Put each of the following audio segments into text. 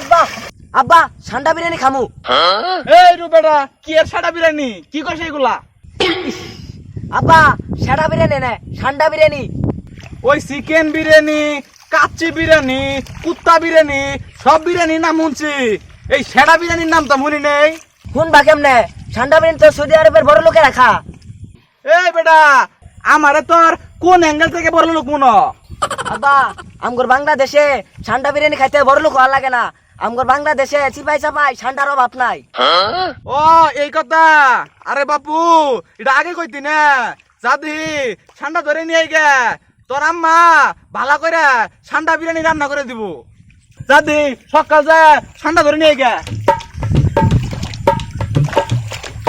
আব্বা আব্বা ঠান্ডা বিরিয়ানি খামু। এই রুবেটা কি এর সাটা বিরিয়ানি? কি কইছে এগুলা? আব্বা সাদা বিরিয়ানি না ঠান্ডা বিরিয়ানি। ওই চিকেন বিরিয়ানি কাচ্চি বিরিয়ানি কুত্তা বিরিয়ানি সব বিরিয়ানি নাম শুনছি। এই সেরা বিরিয়ানির নাম তো মনে নেই। শুন বা কেমনে? ঠান্ডা বিরিয়ানি তো সৌদি আরবের বড় লোকে রাখা। এই বেটা আমারে তোর কোন অ্যাঙ্গেল থেকে বড় লোক মনে আব্বা আমগর বাংলাদেশে ঠান্ডা বিরিয়ানি খাইতে বড় লোক হওয়া লাগে না। আমগর বাংলাদেশে চিপাই চাপাই ঠান্ডার অভাব নাই। ও এই কথা? আরে বাপু এটা আগে কইতি না। যাদি ঠান্ডা ধরে নিয়ে গে তোর আম্মা ভালো করে ঠান্ডা বিরিয়ানি রান্না করে দিব। যাদি সকাল যায় ঠান্ডা ধরে নিয়ে গে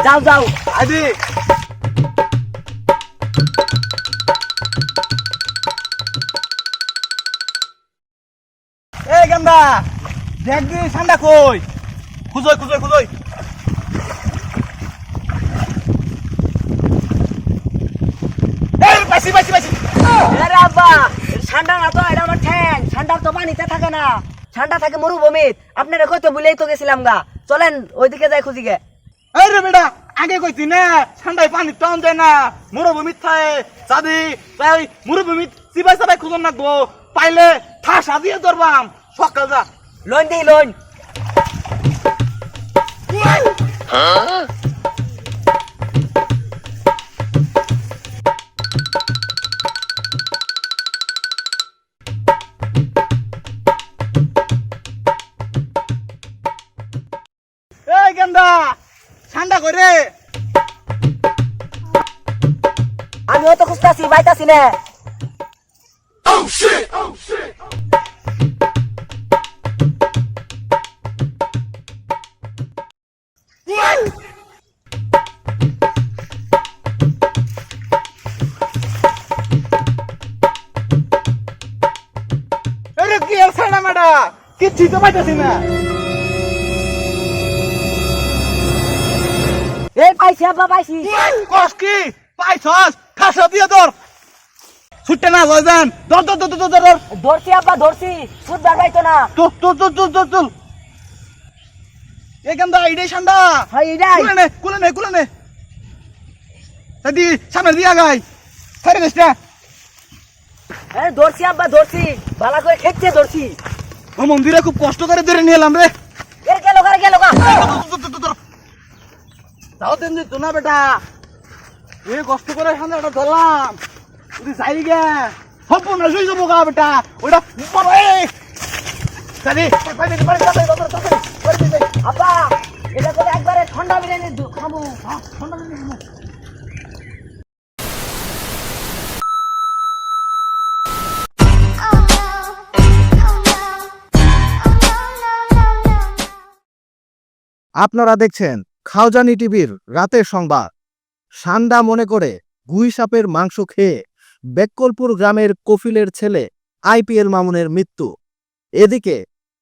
যাও যাও। আদি দেখ দি ঠান্ডা কই? খুঁজই খুঁজই খুঁজই। পাইছি পাইছি পাইছি। আরে আব্বা এটা না তো এটা আমার ঠ্যাং। ঠান্ডার তো পানিতে থাকে না। ঠান্ডা থাকে মরুভূমিত আপনারা তো গেছিলাম গা। চলেন ওইদিকে যাই খুঁজি গে। এই রে বেটা আগে কইতি না ঠান্ডায় পানি টাউন যায় না। মরুভূমিত থাকে যাদি তাই মরুভূমিত চিবাই চাবাই খুঁজন না গো। পাইলে ঠাসা দিয়ে ধরবাম। সকাল যা লোন দিই লোন এই গেন্দা ঠান্ডা করে আমিও তো খুঁজতাছি বাইতাছি না আরে তো পাইতেছি না। এই পাইছি আব্বা পাইছি। কস কি? পাইছস? ঠাসা দিয়ে ধর। ছুটতে না যান। ধর ধর ধর ধর ধর ধর। ধরছি আব্বা ধরছি। পাইতো না। ঠান্ডা হয় কুলে নে কুলে নে কুলে নে। দাদি সামনে দিয়া গাই। না? হ্যাঁ ধরছি আব্বা ধরছি। ভালো করে খেতে ধরছি। ও মন্দিরে খুব কষ্ট করে ধরে নিয়ে এলাম রে না বেটা এ কষ্ট করে ধরলাম যাই গে শুয়ে যাব গা বেটা ওটা ঠান্ডা বিরিয়ানি খাব ঠান্ডা লেগে আপনারা দেখছেন খাওজানি টিভির রাতের সংবাদ। সান্ডা মনে করে গুই সাপের মাংস খেয়ে বেক্কলপুর গ্রামের কফিলের ছেলে আইপিএল মামুনের মৃত্যু। এদিকে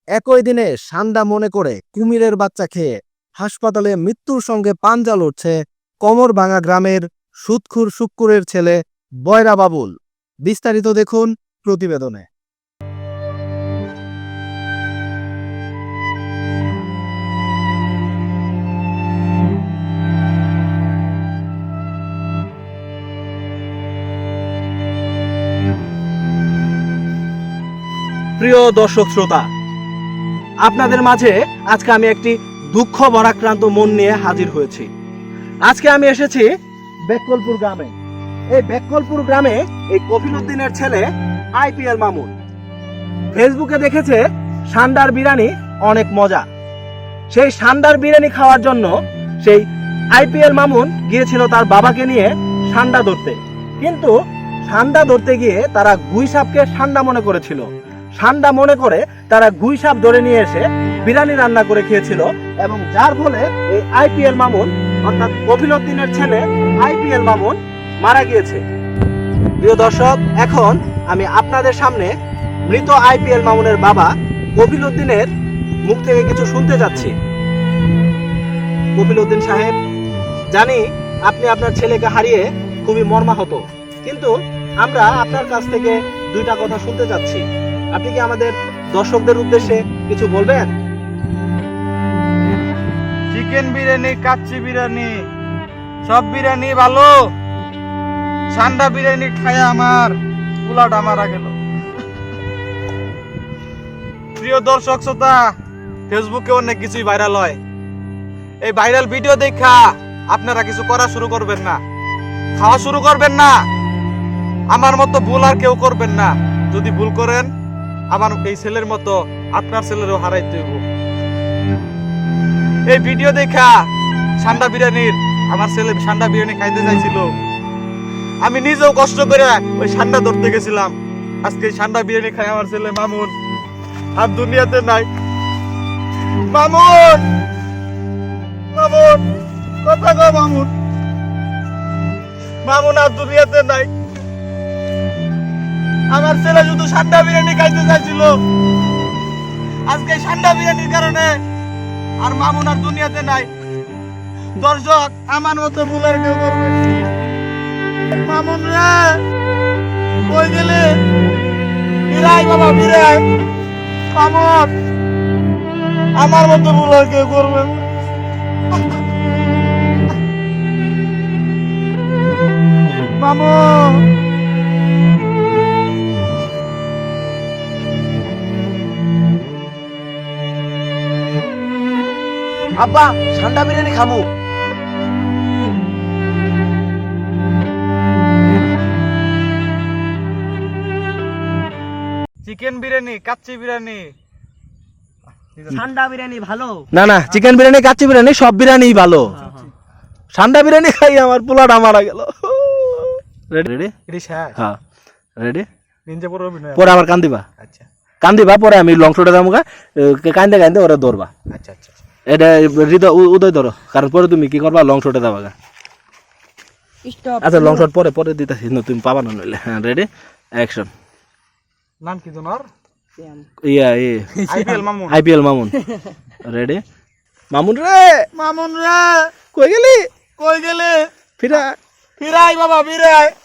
একই দিনে সান্ডা মনে করে কুমিরের বাচ্চা খেয়ে হাসপাতালে মৃত্যুর সঙ্গে পাঞ্জা লড়ছে কমরভাঙা গ্রামের সুৎখুর শুক্কুরের ছেলে বয়রা বাবুল। বিস্তারিত দেখুন প্রতিবেদনে। প্রিয় দর্শক শ্রোতা, আপনাদের মাঝে আজকে আমি একটি দুঃখ ভরাক্রান্ত মন নিয়ে হাজির হয়েছি। আজকে আমি এসেছি বেকলপুর গ্রামে। এই বেকলপুর গ্রামে এই কফিলুদ্দিনের ছেলে আইপিএল মামুন। ফেসবুকে দেখেছে সান্ডার বিরিয়ানি অনেক মজা। সেই সান্ডার বিরিয়ানি খাওয়ার জন্য সেই আইপিএল মামুন গিয়েছিল তার বাবাকে নিয়ে সান্ডা ধরতে। কিন্তু সান্ডা ধরতে গিয়ে তারা গুই সাপকে সান্ডা মনে করেছিল। ঠান্ডা মনে করে তারা গুই সাপ ধরে নিয়ে এসে বিরিয়ানি রান্না করে খেয়েছিল এবং যার ফলে এই আইপিএল মামুন, অর্থাৎ কফিলুদ্দিনের ছেলে আইপিএল মামুন, মারা গিয়েছে। প্রিয় দর্শক, এখন আমি আপনাদের সামনে মৃত আইপিএল মামুনের বাবা কফিলুদ্দিনের মুখ থেকে কিছু শুনতে যাচ্ছি। কফিলুদ্দিন সাহেব, জানি আপনি আপনার ছেলেকে হারিয়ে খুবই মর্মাহত, কিন্তু আমরা আপনার কাছ থেকে দুইটা কথা শুনতে চাচ্ছি আপনি কি আমাদের দর্শকদের উদ্দেশ্যে কিছু বলবেন? চিকেন বিরিয়ানি, কাচ্চি বিরিয়ানি, সব বিরিয়ানি ভালো। ঠান্ডা বিরিয়ানি খায় আমার পোলাটা মারা গেল। প্রিয় দর্শক শ্রোতা, ফেসবুকে অনেক কিছুই ভাইরাল হয়। এই ভাইরাল ভিডিও দেখা আপনারা কিছু করা শুরু করবেন না। খাওয়া শুরু করবেন না। আমার মতো ভুল আর কেউ করবেন না। যদি ভুল করেন আমার এই ছেলের মতো আপনার ছেলেরও হারাইতে হইব। এই ভিডিও দেখা সান্ডা বিরিয়ানির, আমার ছেলে সান্ডা বিরিয়ানি খাইতে চাইছিল। আমি নিজেও কষ্ট করে ওই সান্ডা ধরতে গেছিলাম। আজকে সান্ডা বিরিয়ানি খাই আমার ছেলে মামুন। আর দুনিয়াতে নাই। মামুন! মামুন! কথা কো মামুন। মামুন, আর দুনিয়াতে নাই। আমার ছেলে শুধু সান্ডা বিরিয়ানি খাইতে চাইছিল। আজকে সান্ডা বিরিয়ানির কারণে আর মামুন আর দুনিয়াতে নাই। দর্শক, আমার মতো ভুলের কেউ করবে মামুন রে, কই গেলে? বিরাই বাবা বিরাই মামুন, আমার মতো ভুল আর কেউ করবে। মামুন। আব্বা ঠান্ডা বিরিয়ানি খামু। চিকেন বিরিয়ানি কাচ্চি বিরিয়ানি। ঠান্ডা বিরিয়ানি ভালো। না না চিকেন বিরিয়ানি কাচ্চি বিরিয়ানি সব বিরিয়ানি ভালো। ঠান্ডা বিরিয়ানি খাই আমার পোলাটা মারা গেল। রেডি রেডি হ্যাঁ। রেডি নিনজা পরে অভিনয় পরে আবার কান্দিবা। আচ্ছা। কান্দিবা পরে আমি লং শটে যাব কান্দে কান্দে ওরা ধরবা। আচ্ছা আচ্ছা আচ্ছা। এটা হৃদয় উদয় ধরো কারণ পরে তুমি কি করবা? লং শটে যাবা গা। আচ্ছা লং শট পরে পরে দিতেছি তুমি পাবা না নইলে। হ্যাঁ রেডি অ্যাকশন নাম কি তোমার? ইয়া ই IPL Mamun. IPL Mamun. Ready Mamun রে! মামুন রে! কই গেলি? কই গেলে? ফিরা। ফিরাই বাবা ফিরাই।